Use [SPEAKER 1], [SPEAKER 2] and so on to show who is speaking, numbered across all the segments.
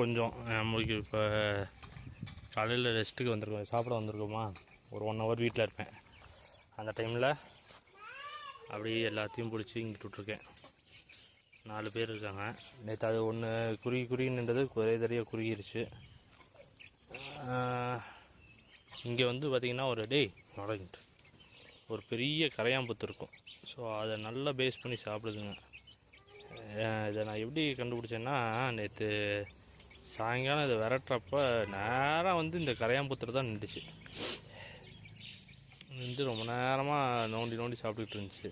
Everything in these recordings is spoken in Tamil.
[SPEAKER 1] கொஞ்சம் நம்மளுக்கு இப்போ காலையில் ரெஸ்ட்டுக்கு வந்திருக்கோம். சாப்பிட வந்திருக்கோமா? ஒரு ஒன் ஹவர் வீட்டில் இருப்பேன். அந்த டைமில் அப்படியே எல்லாத்தையும் பிடிச்சி இங்கிட்டு விட்ருக்கேன் நாலு பேர் இருக்காங்க. நேற்று அது ஒன்று குறுகி குறுகி நின்றது ஒரே தடியாக குறுகிருச்சு. இங்கே வந்து பார்த்திங்கன்னா ஒரு டேய் வளங்கிட்டு ஒரு பெரிய கரையாம்புத்து இருக்கும். ஸோ அதை நல்லா பேஸ் பண்ணி சாப்பிடுதுங்க. இதை நான் எப்படி கண்டுபிடிச்சேன்னா நேற்று சாயங்காலம் இதை விரட்டுறப்ப நேராக வந்து இந்த கரையாம்புத்தில் தான் நின்றுச்சு. நின்று ரொம்ப நேரமாக நோண்டி நோண்டி சாப்பிட்டுக்கிட்டு இருந்துச்சு.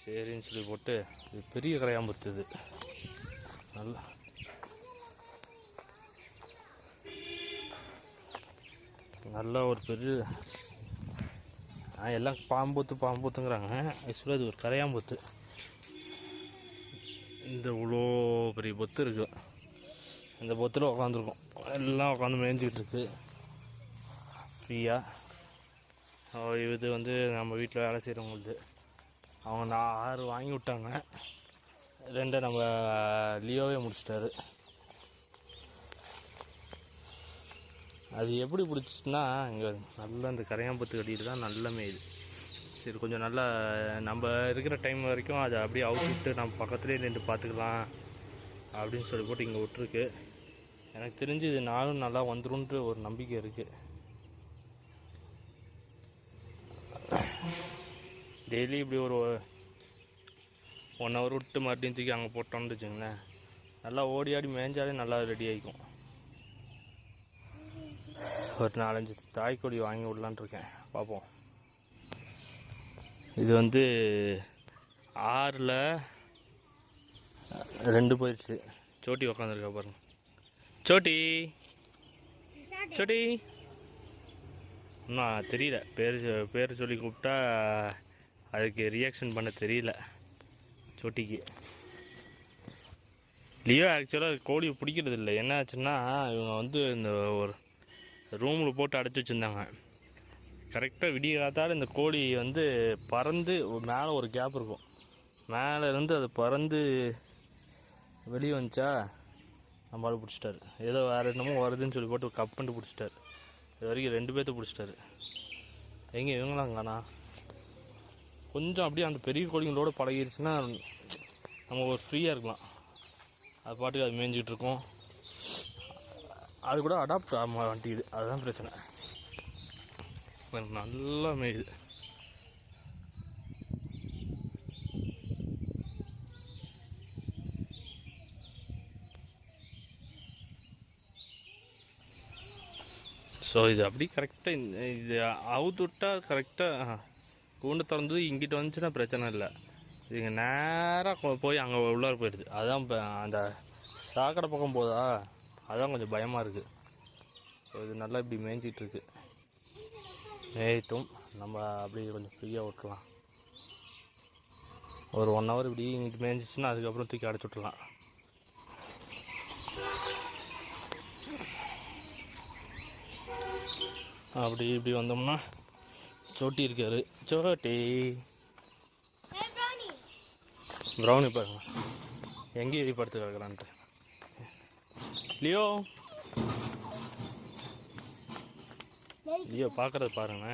[SPEAKER 1] சரின்னு சொல்லி போட்டு இது பெரிய கரையாம்புத்து இது. நல்லா. நல்லா ஒரு பெரிய எல்லாம் பாம்பூத்து பாம்பூத்துங்கிறாங்க. ஆக்சுவலாக இது ஒரு கரையாம்பூத்து. இந்த இவ்வளோ பெரிய பொத்து இருக்குது இந்த பொத்தில் உட்காந்துருக்கோம் எல்லாம் உட்காந்து மேய்ஞ்சிக்கிட்டு இருக்கு ஃப்ரீயாக இது வந்து நம்ம வீட்டில் வேலை செய்கிறவங்களுது அவங்க நான் ஆறு வாங்கி விட்டாங்க. ரெண்டை நம்ம லியோவே முடிச்சிட்டாரு. அது எப்படி பிடிச்சிச்சுன்னா இங்கே நல்லா இந்த கரையாம்பத்து கட்டிட்டு தான் நல்ல மேயுது சரி கொஞ்சம் நல்லா நம்ம இருக்கிற டைம் வரைக்கும் அதை அப்படியே அவுட் விட்டு நம்ம பக்கத்துலேயே நின்று பார்த்துக்கலாம் அப்படின்னு சொல்லி போட்டு இங்கே விட்ருக்கு எனக்கு தெரிஞ்சு இது நானும் நல்லா வந்துடும்ன்ற ஒரு நம்பிக்கை இருக்குது டெய்லி இப்படி ஒரு ஒன் ஹவர் விட்டு மறுபடியும் தூக்கி அங்கே போட்டோம்னு வச்சுங்களேன் நல்லா ஓடி ஆடி மேய்ஞ்சாலே நல்லா ரெடி ஆகிக்கும் ஒரு நாலஞ்சு தாய்க்கொடி வாங்கி விடலான்ட்ருக்கேன் பார்ப்போம். இது வந்து ஆறில் ரெண்டு போயிடுச்சு சோட்டி உக்காந்துருக்கா பாருங்கள் சோட்டி. சோட்டி. இன்னும் தெரியல. பேர் பேர் சொல்லி கூப்பிட்டா அதுக்கு ரியாக்ஷன் பண்ண தெரியல. சோட்டிக்கு. லியோ ஆக்சுவலாக கோழியை பிடிக்கிறது இல்லை. என்ன ஆச்சுன்னா இவங்க வந்து இந்த ஒரு ரூமில் போட்டு அடைச்சி வச்சுருந்தாங்க. கரெக்டாக விடிய காத்தால இந்த கோழி வந்து பறந்து மேலே ஒரு கேப் இருக்கும். மேலே இருந்து அது பறந்து வெளியே வந்துச்சா? நம்மளால் பிடிச்சிட்டாரு. ஏதோ வேறு என்னமோ வருதுன்னு சொல்லி போட்டு கப் பிடிச்சிட்டாரு. இது வரைக்கும் ரெண்டு பேர்த்த பிடிச்சிட்டாரு. எங்கே இவங்களாம் காணா கொஞ்சம் அப்படியே அந்த பெரிய கோழிங்களோட பழகிருச்சுன்னா நம்ம ஒரு ஃப்ரீயாக இருக்கலாம். அது பாட்டுக்கு அது மேய்ஞ்சிட்டு அது கூட அடாப்ட் ஆக மாட்டேங்குது. அதுதான் பிரச்சனை. எனக்கு நல்லா மேயுது. ஸோ இது அப்படி கரெக்டாக இது அவுத்துவுட்டா கரெக்டாக கூண்டு திறந்து இங்கிட்ட வந்துச்சுன்னா பிரச்சனை இல்லை. இதுங்க நேராக போய் அங்கே உள்ளார போயிடுது. அதுதான் இப்போ அந்த சாக்கடை பக்கம் போதா அதான் கொஞ்சம் பயமாக இருக்குது ஸோ இது நல்லா இப்படி மேய்ஞ்சிட்டு மேய்ட்டும். நம்ம அப்படியே கொஞ்சம் ஃப்ரீயாக விட்டுலாம் ஒரு ஒன் ஹவர் இப்படி இங்கிட்டு மேய்ஞ்சிச்சுன்னா அதுக்கப்புறம் தூக்கி அடைச்சி விட்டுலாம் அப்படி இப்படி வந்தோம்னா சோட்டி இருக்காரு. சோட்டி. ப்ரௌனி பாருங்க. எங்கே எதி படுத்து கிடக்குறான்ட்டு. லியோ. லியோ பார்க்கறது பாருங்க.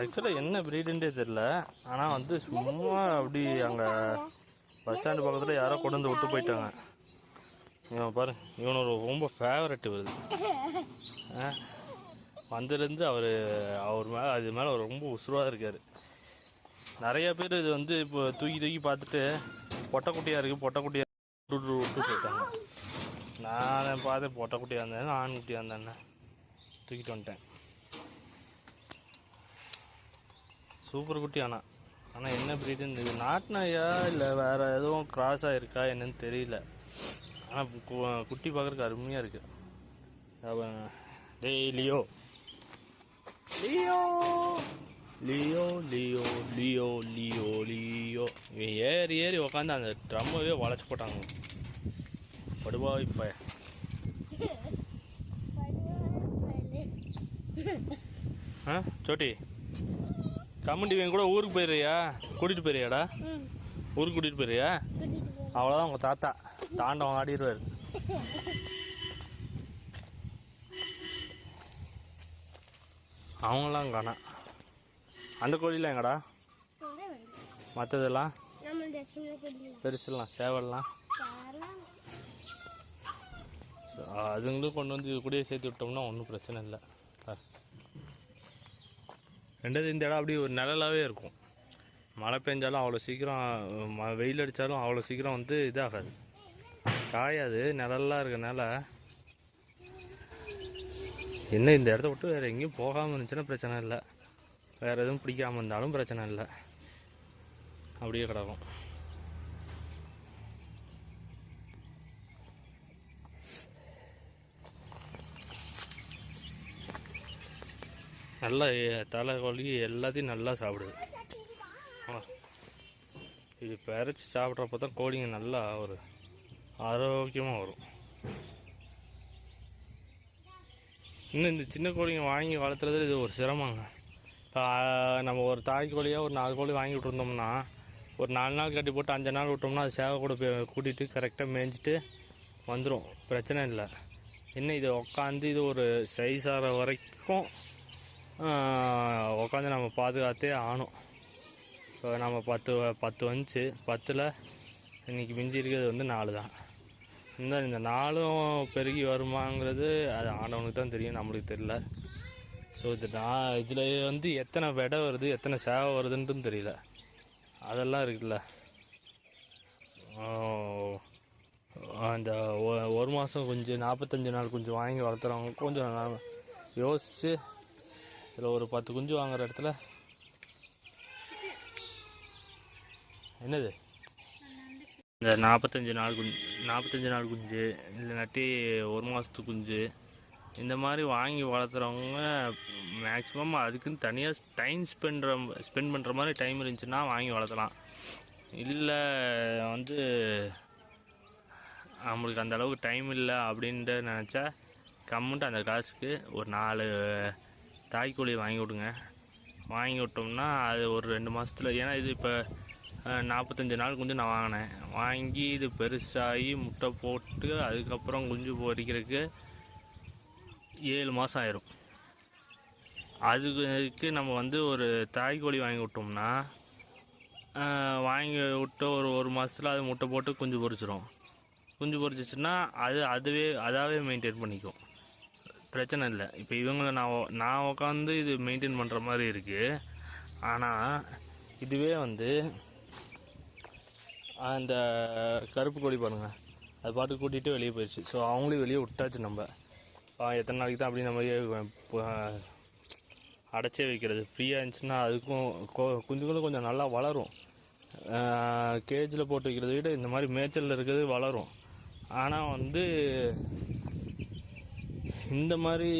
[SPEAKER 1] ஆக்சுவலாக என்ன ப்ரீடுன்றே தெரில ஆனால் வந்து சும்மா அப்படி அங்கே பஸ் ஸ்டாண்டு பக்கத்தில் யாரோ கொண்டு வந்து விட்டு போயிட்டாங்க. இவன் பாரு இவனோட ரொம்ப ஃபேவரட் வருது வந்திருந்து அவர் அவர் மேலே அது மேலே ரொம்ப உசுராக இருக்கார். நிறைய பேர் இது வந்து இப்போ தூக்கி தூக்கி பார்த்துட்டு பொட்டைக்குட்டியாக இருக்குது பொட்டைக்குட்டியாக விட்டு விட்டு போயிட்டாங்க. நான் பார்த்து பொட்டைக்குட்டியாக இருந்தேன் ஆண் குட்டியாக இருந்தேன் தூக்கிட்டு வந்துட்டேன். சூப்பர் குட்டி ஆனால் ஆனால் என்ன ப்ரீடுன்னு இது நாட்டினாயா இல்லை வேறு எதுவும் கிராஸ் ஆகிருக்கா என்னன்னு தெரியல. ஆனால் குட்டி பார்க்குறதுக்கு அருமையாக இருக்கு. அவன் டேய் Leo. Leo! Leo Leo Leo Leo Leo. இவன் ஏறி ஏறி உக்காந்து அந்த ட்ரம்மவே வளைச்சு போட்டாங்க. படுவா இப்போ ஆ சோட்டி. கம்முண்டி இவன் கூட ஊருக்கு போயிடுறியா கூட்டிகிட்டு போயிறியாடா ஊருக்கு கூட்டிகிட்டு போயிருக்கியா?
[SPEAKER 2] கூட்டிட்டு போய்
[SPEAKER 1] அவ்வளோதான் உங்கள் தாத்தா. தாண்டவம் ஆடிடுவார். அவங்களாம் காணா. அந்த கோழிலாம் எங்கடா? மற்றதெல்லாம் பெருசுலாம் சேவல்லாம்? அதுங்களும் கொண்டு வந்து இது கூடயே சேர்த்து விட்டோம்னா ஒன்றும் பிரச்சனை இல்லை. ரெண்டாவது இந்த இடம் அப்படியே ஒரு நிழலாகவே இருக்கும். மழை பெஞ்சாலும் அவ்வளோ சீக்கிரம் ம- வெயில் அடித்தாலும் அவ்வளோ சீக்கிரம் வந்து இதாகாது. காயாது நிழல்லாம் இருக்கனால. என்ன இந்த இடத்த விட்டு வேறு எங்கேயும் போகாமல் இருந்துச்சுன்னா பிரச்சனை இல்லை. வேறு எதுவும் பிடிக்காமல் இருந்தாலும் பிரச்சனை இல்லை. அப்படியே கிடக்கும். நல்லா தலை கோழி எல்லாத்தையும் நல்லா சாப்பிடுது. ஆ. இது பறித்து சாப்பிட்றப்ப தான் கோழிங்க நல்லா ஒரு ஆரோக்கியமாக வரும். இன்னும் இந்த சின்ன கோழிங்க வாங்கி வளர்த்துறது இது ஒரு சிரமங்க. நம்ம ஒரு தாய் கோழியாக ஒரு நாலு கோழி வாங்கி விட்டுருந்தோம்னா ஒரு நாலு நாள் கட்டி போட்டு அஞ்சு நாள் விட்டோம்னா அது சேவை கூட கூட்டிகிட்டு கரெக்டாக மேய்ஞ்சிட்டு வந்துடும் பிரச்சனை இல்லை. என்ன இது உக்காந்து இது ஒரு சைஸ் ஆகிற வரைக்கும் உட்காந்து நம்ம பாதுகாத்தே ஆகணும். இப்போ நம்ம பத்து பத்து வந்துச்சு. பத்தில் இன்னைக்கு மிஞ்சி இருக்கிறது வந்து நாலு தான் இந்த இந்த நாளும் பெருகி வருமாங்கிறது அது ஆனவனுக்கு தான் தெரியும் நம்மளுக்கு தெரியல. ஸோ இது நான் இதில் வந்து எத்தனை விடை வருது எத்தனை சேவை வருதுன்ட்டும் தெரியல. அதெல்லாம் இருக்குல்ல. அந்த ஒரு மாதம் கொஞ்சம் நாற்பத்தஞ்சு நாள் கொஞ்சம் வாங்கி வளர்த்துறவங்க கொஞ்சம் நான் யோசிச்சு இதில் ஒரு பத்து குஞ்சு வாங்குற இடத்துல என்னது? இந்த நாற்பத்தஞ்சு நாள் குஞ்சு நாற்பத்தஞ்சு நாள் குஞ்சு இல்லைனாட்டி ஒரு மாதத்து குஞ்சு இந்த மாதிரி வாங்கி வளர்த்துறவங்க மேக்ஸிமம் அதுக்குன்னு தனியாக டைம் ஸ்பெண்ட்ற ஸ்பெண்ட் பண்ணுற மாதிரி டைம் இருந்துச்சுன்னா வாங்கி வளர்த்தலாம். இல்லை வந்து நம்மளுக்கு அந்த அளவுக்கு டைம் இல்லை அப்படின்ட்டு நினச்சா கம்முன்ட்டு அந்த காசுக்கு ஒரு நாலு தாய்க்கோழி வாங்கி விடுங்க வாங்கி விட்டோம்னா அது ஒரு ரெண்டு மாதத்துல ஏன்னா இது இப்போ நாற்பத்தஞ்சு நாள் குஞ்சு நான் வாங்கினேன். வாங்கி இது பெருசாகி முட்டை போட்டு அதுக்கப்புறம் குஞ்சு பொரிக்கிறதுக்கு ஏழு மாதம் ஆயிரும். அதுக்கு நம்ம வந்து ஒரு தாய்க்கோழி வாங்கி விட்டோம்னா வாங்கி விட்டு ஒரு ஒரு மாதத்தில் அது முட்டை போட்டு குஞ்சு பொரிச்சிரும் குஞ்சு பொறிச்சிச்சுன்னா அது அதுவே அதாவே மெயின்டைன் பண்ணிக்கும். பிரச்சனை இல்லை. இப்போ இவங்களை நான் நான் உட்காந்து இது மெயின்டைன் பண்ணுற மாதிரி இருக்குது ஆனால் இதுவே வந்து அந்த uh, கருப்பு கோழி பாருங்கள் அது பாட்டு கூட்டிகிட்டு வெளியே போயிடுச்சு. ஸோ அவங்களையும் வெளியே விட்டாச்சு நம்ம. எத்தனை நாளைக்கு தான் அப்படி நம்ம அடைச்சே வைக்கிறது. ஃப்ரீயாக இருந்துச்சுன்னா அதுக்கும் குஞ்சுகளும் கொஞ்சம் நல்லா வளரும். கேஜில் போட்டு வைக்கிறத விட இந்த மாதிரி மேய்ச்சலில் இருக்கிறது வளரும். ஆனால் வந்து இந்த மாதிரி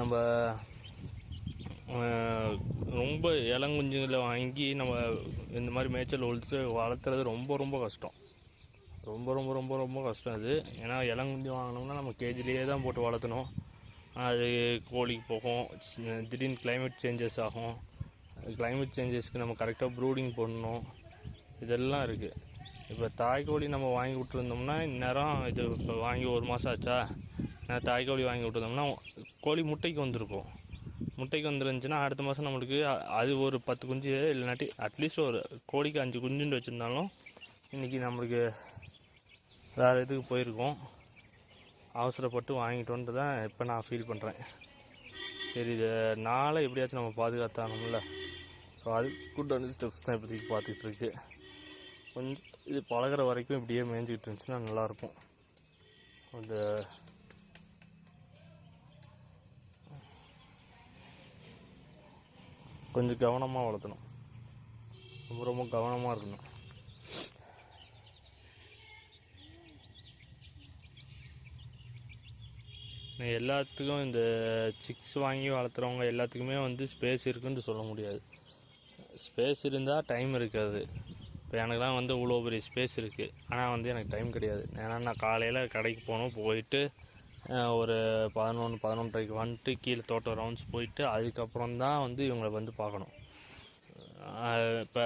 [SPEAKER 1] நம்ம ரொம்ப இளங்குஞ்சுகளை வாங்கி நம்ம இந்த மாதிரி மேய்ச்சல் வளர்த்து வளர்த்துறது ரொம்ப ரொம்ப கஷ்டம். ரொம்ப ரொம்ப ரொம்ப ரொம்ப கஷ்டம் அது. ஏன்னா இளங்குஞ்சு வாங்கினோம்னா நம்ம கேஜிலேயே தான் போட்டு வளர்த்தணும். அது கோழிக்கு போகும் திடீர்னு கிளைமேட் சேஞ்சஸ் ஆகும். கிளைமேட் சேஞ்சஸ்க்கு நம்ம கரெக்டாக ப்ரூடிங் பண்ணணும். இதெல்லாம் இருக்குது இப்போ தாய்க்கோழி நம்ம வாங்கி விட்டுருந்தோம்னா இந்நேரம் இது இப்போ வாங்கி ஒரு மாதம் ஆச்சா? நான் தாய்க்கோழி வாங்கி விட்டுருந்தோம்னா கோழி முட்டைக்கு வந்திருக்கும். முட்டைக்கு வந்துருந்துச்சுன்னா அடுத்த மாதம் நம்மளுக்கு அது ஒரு பத்து குஞ்சு இல்லைனாட்டி அட்லீஸ்ட் ஒரு கோழிக்கு அஞ்சு குஞ்சுன்னு வச்சுருந்தாலும் இன்றைக்கி நம்மளுக்கு வேறு இதுக்கு போயிருக்கோம். அவசரப்பட்டு வாங்கிட்டோன்ட்டு தான் இப்போ நான் ஃபீல் பண்ணுறேன் சரி இது நாளை எப்படியாச்சும் நம்ம பாதுகாத்தானோம்ல ஸோ அது உண்டான ஸ்டெப்ஸ் தான் இப்போதைக்கு பார்த்துக்கிட்டு இருக்கு கொஞ்சம் இது பழகுற வரைக்கும் இப்படியே மேய்ஞ்சிக்கிட்டு இருந்துச்சுன்னா நல்லாயிருக்கும் அந்த கொஞ்சம் கவனமாக வளர்த்தணும். ரொம்ப ரொம்ப கவனமாக இருக்கணும். எல்லாத்துக்கும் இந்த சிக்ஸ் வாங்கி வளர்த்துறவங்க எல்லாத்துக்குமே வந்து ஸ்பேஸ் இருக்குன்னு சொல்ல முடியாது. ஸ்பேஸ் இருந்தால் டைம் இருக்காது. இப்போ எனக்குலாம் வந்து இவ்வளோ பெரிய ஸ்பேஸ் இருக்குது ஆனால் வந்து எனக்கு டைம் கிடையாது. ஏன்னா நான் காலையில் கடைக்கு போகணும் போயிட்டு ஒரு பதினொன்று பதினொன்றரைக்கு வந்துட்டு கீழே தோட்டம் ரவுண்ட்ஸ் போயிட்டு அதுக்கப்புறம் தான் வந்து இவங்களை வந்து பார்க்கணும். இப்போ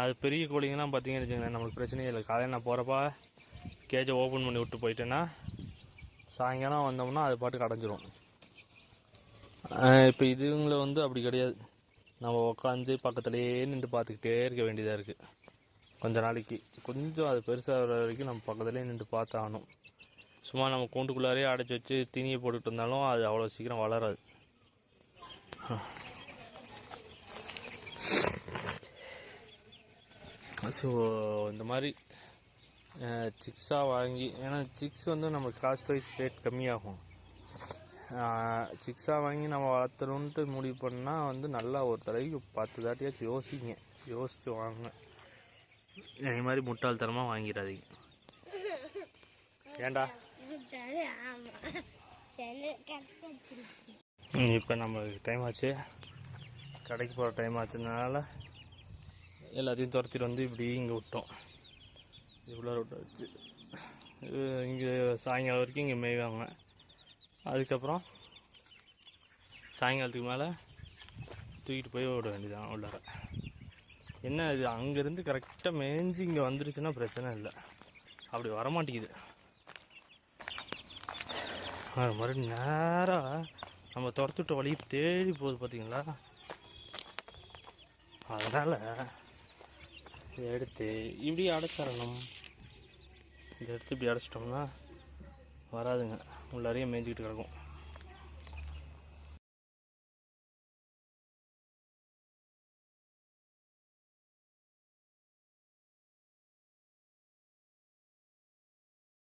[SPEAKER 1] அது பெரிய கோழிங்கெல்லாம் பார்த்தீங்கன்னு வச்சுங்களேன் நம்மளுக்கு பிரச்சனையே இல்லை. காலையில் நான் போகிறப்ப கேஜை ஓப்பன் பண்ணி விட்டு போயிட்டேன்னா சாயங்காலம் வந்தோம்னா அது பாட்டுக்கு அடைஞ்சிரும். இப்போ இதுங்களை வந்து அப்படி கிடையாது. நம்ம உட்காந்து பக்கத்துலேயே நின்று பார்த்துக்கிட்டே இருக்க வேண்டியதாக இருக்குது கொஞ்ச நாளைக்கு கொஞ்சம் அது பெருசாகிற வரைக்கும் நம்ம பக்கத்துலேயே நின்று பார்த்தாகணும். சும்மா நம்ம கூண்டுக்குள்ளாரே அடைச்சி வச்சு தீனியை போட்டுட்டு இருந்தாலும் அது அவ்வளோ சீக்கிரம் வளராது. ஸோ இந்த மாதிரி சிக்ஸாக வாங்கி ஏன்னா சிக்ஸ் வந்து நம்ம காஸ்ட் வைஸ் ரேட் கம்மியாகும். சிக்ஸாக வாங்கி நம்ம வளர்த்துறோன்ட்டு முடிவு பண்ணால் வந்து நல்லா ஒரு தடவைக்கு பத்து தாட்டியாச்சும் யோசிங்க. யோசித்து வாங்க இதே மாதிரி முட்டாள்தனமாக வாங்கிடாதீங்க. ஏன்டா? இப்போ நம்ம டைம் ஆச்சு. கடைக்கு போகிற டைம் ஆச்சுனால எல்லாத்தையும் துரத்திட்டு வந்து இப்படி இங்கே விட்டோம். இவ்வளோ விட்டு வச்சு. இங்கே சாயங்காலம் வரைக்கும் இங்கே மேய்வாங்க. அதுக்கப்புறம் சாயங்காலத்துக்கு மேலே தூக்கிட்டு போய் விட வேண்டியதான் உள்ளார. என்ன இது? அங்கேருந்து கரெக்டாக மேய்ஞ்சி இங்கே வந்துருச்சுன்னா பிரச்சனை இல்லை. அப்படி வரமாட்டேங்குது. அது மாதிரி நேராக நம்ம துரத்துட்ட வழி தேடி போகுது பார்த்தீங்களா அதனால் இதை எடுத்து இப்படி அடைச்சிடணும். இதை எடுத்து இப்படி அடைச்சிட்டோம்னா வராதுங்க. உள்ளாரையும் மேய்ஞ்சிக்கிட்டு கிடக்கும்.